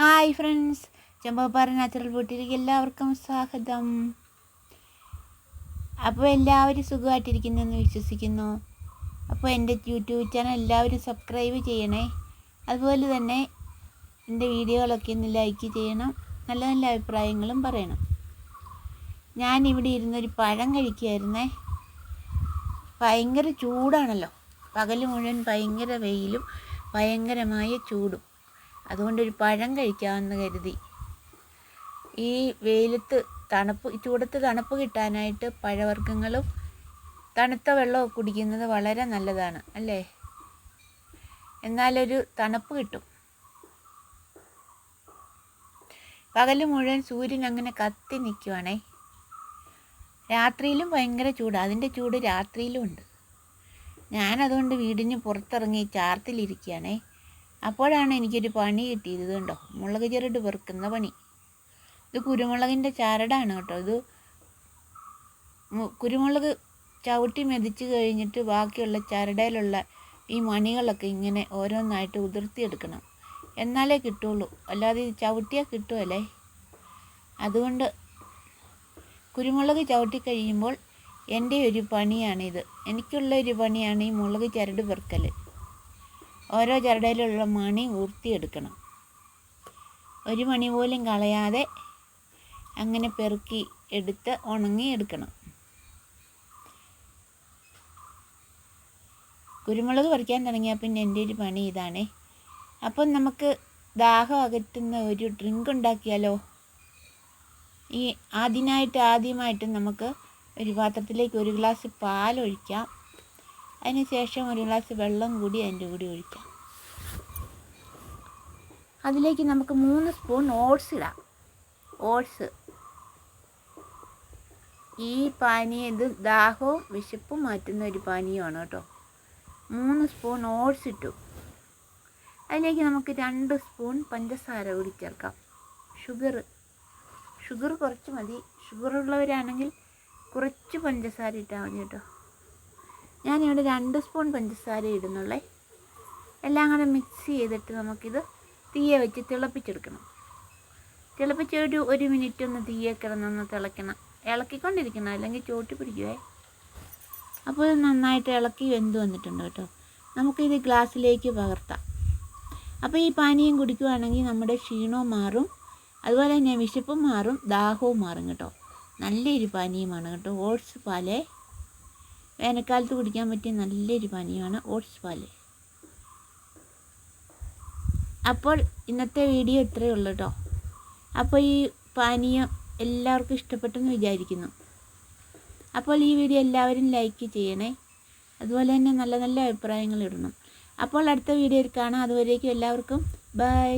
Hi friends Chembappara natural ബ്യൂട്ടിയിലേക്ക് എല്ലാവർക്കും സ്വാഗതം. അപ്പോൾ എല്ലാവരും സുഖമായിട്ടിരിക്കുന്നെന്ന് വിശ്വസിക്കുന്നു. അപ്പോൾ എന്റെ യൂട്യൂബ് ചാനൽ എല്ലാവരും സബ്സ്ക്രൈബ് ചെയ്യണേ. അതുപോലെ തന്നെ എന്റെ വീഡിയോകളൊക്കെ ഒന്ന് ലൈക്ക് ചെയ്യണം. നല്ല നല്ല അഭിപ്രായങ്ങളും പറയണം. ഞാൻ ഇവിടെ ഇരുന്നൊരു പഴം കഴിക്കുമായിരുന്നേ ഭയങ്കര ചൂടാണല്ലോ. പകൽ മുഴുവൻ ഭയങ്കര വെയിലും ഭയങ്കരമായ ചൂടും. അതുകൊണ്ടൊരു പഴം കഴിക്കാമെന്ന് കരുതി. ഈ വെയിലത്ത് തണുപ്പ് ചൂടത്ത് തണുപ്പ് കിട്ടാനായിട്ട് പഴവർഗങ്ങളും തണുത്ത വെള്ളവും കുടിക്കുന്നത് വളരെ നല്ലതാണ് അല്ലേ? എന്നാലൊരു തണുപ്പ് കിട്ടും. പകൽ മുഴുവൻ സൂര്യൻ അങ്ങനെ കത്തി നിൽക്കുവാണേ രാത്രിയിലും ഭയങ്കര ചൂടാണ് അതിന്റെ ചൂട് രാത്രിയിലും ഉണ്ട്. ഞാനതുകൊണ്ട് വീടിന് പുറത്തിറങ്ങി ചാർത്തിലിരിക്കുകയാണേ. അപ്പോഴാണ് എനിക്കൊരു പണി കിട്ടിയത് കേട്ടോ മുളക് ചെറുട് പെറുക്കുന്ന പണി. ഇത് കുരുമുളകിന്റെ ചരടാണ് കേട്ടോ. ഇത് കുരുമുളക് ചവിട്ടി മെതിച്ച് കഴിഞ്ഞിട്ട് ബാക്കിയുള്ള ചരടയിലുള്ള ഈ മണികളൊക്കെ ഇങ്ങനെ ഓരോന്നായിട്ട് ഉതിർത്തിയെടുക്കണം. എന്നാലേ കിട്ടുള്ളൂ. അല്ലാതെ ഇത് ചവിട്ടിയാൽ കിട്ടുമല്ലേ അതുകൊണ്ട് കുരുമുളക് ചവിട്ടി കഴിയുമ്പോൾ എന്റെ ഒരു പണിയാണിത്. എനിക്കുള്ള ഒരു പണിയാണ് ഈ മുളക് ചരട് പെറുക്കൽ ഓരോ ചരടയിലുള്ള മണി ഊർത്തിയെടുക്കണം. ഒരു മണി പോലും കളയാതെ അങ്ങനെ പെറുക്കി എടുത്ത് ഉണങ്ങി എടുക്കണം കുരുമുളക് പറിക്കാൻ തുടങ്ങിയാൽ പിന്നെ എന്റെ ഒരു പണി ഇതാണേ. അപ്പം നമുക്ക് ദാഹം അകറ്റുന്ന ഒരു ഡ്രിങ്ക് ഉണ്ടാക്കിയാലോ? ഈ ആദ്യമായിട്ട് ആദ്യമായിട്ട് നമുക്ക് ഒരു പാത്രത്തിലേക്ക് ഒരു ഗ്ലാസ് പാലൊഴിക്കാം. അതിന് ശേഷം ഒരു ഗ്ലാസ് വെള്ളം കൂടി അതിന്റെ കൂടി ഒഴിക്കാം. അതിലേക്ക് നമുക്ക് മൂന്ന് സ്പൂൺ ഓട്സ് ഇടാം. ഓട്സ്. ഈ പാനീയം ഇത് ദാഹവും വിശപ്പും മാറ്റുന്ന ഒരു പാനീയമാണ് കേട്ടോ. മൂന്ന് സ്പൂൺ ഓട്സ് ഇട്ടു. അതിലേക്ക് നമുക്ക് രണ്ട് സ്പൂൺ പഞ്ചസാര കൂടി ചേർക്കാം. ഷുഗർ. ഷുഗർ കുറച്ച് മതി. ഷുഗർ ഉള്ളവരാണെങ്കിൽ കുറച്ച് പഞ്ചസാര ഇട്ടാൽ മതി കേട്ടോ. ഞാനിവിടെ രണ്ട് സ്പൂൺ പഞ്ചസാര ഇടുന്നുള്ളേ. എല്ലാം കൂടെ മിക്സ് ചെയ്തിട്ട് നമുക്കിത് തീയെ വെച്ച് തിളപ്പിച്ചെടുക്കണം. തിളപ്പിച്ച് ഒരു ഒരു മിനിറ്റ് ഒന്ന് തീയെ കിടന്നൊന്ന് തിളയ്ക്കണം ഇളക്കിക്കൊണ്ടിരിക്കണം അല്ലെങ്കിൽ ചോട്ടി പിടിക്കുവേ. അപ്പോൾ ഇത് നന്നായിട്ട് ഇളക്കി വെന്ത് വന്നിട്ടുണ്ട് കേട്ടോ. നമുക്കിത് ഗ്ലാസ്സിലേക്ക് പകർത്താം. അപ്പോൾ ഈ പാനീയം കുടിക്കുകയാണെങ്കിൽ നമ്മുടെ ക്ഷീണവും മാറും. അതുപോലെ തന്നെ വിശപ്പും മാറും ദാഹവും മാറും കേട്ടോ. നല്ലൊരു പാനീയമാണ് കേട്ടോ. ഓട്സ് പാലേ വേനൽക്കാലത്ത് കുടിക്കാൻ പറ്റിയ നല്ലൊരു പാനീയമാണ് ഓട്സ് പാൽ. അപ്പോൾ ഇന്നത്തെ വീഡിയോ ഇത്രയേ ഉള്ളൂ കേട്ടോ അപ്പോൾ ഈ പാനീയം എല്ലാവർക്കും ഇഷ്ടപ്പെട്ടെന്ന് വിചാരിക്കുന്നു. അപ്പോൾ ഈ വീഡിയോ എല്ലാവരും ലൈക്ക് ചെയ്യണേ. അതുപോലെ തന്നെ നല്ല നല്ല അഭിപ്രായങ്ങൾ ഇടണം. അപ്പോൾ അടുത്ത വീഡിയോയിൽ കാണാം. അതുവരേക്കും എല്ലാവർക്കും ബൈ.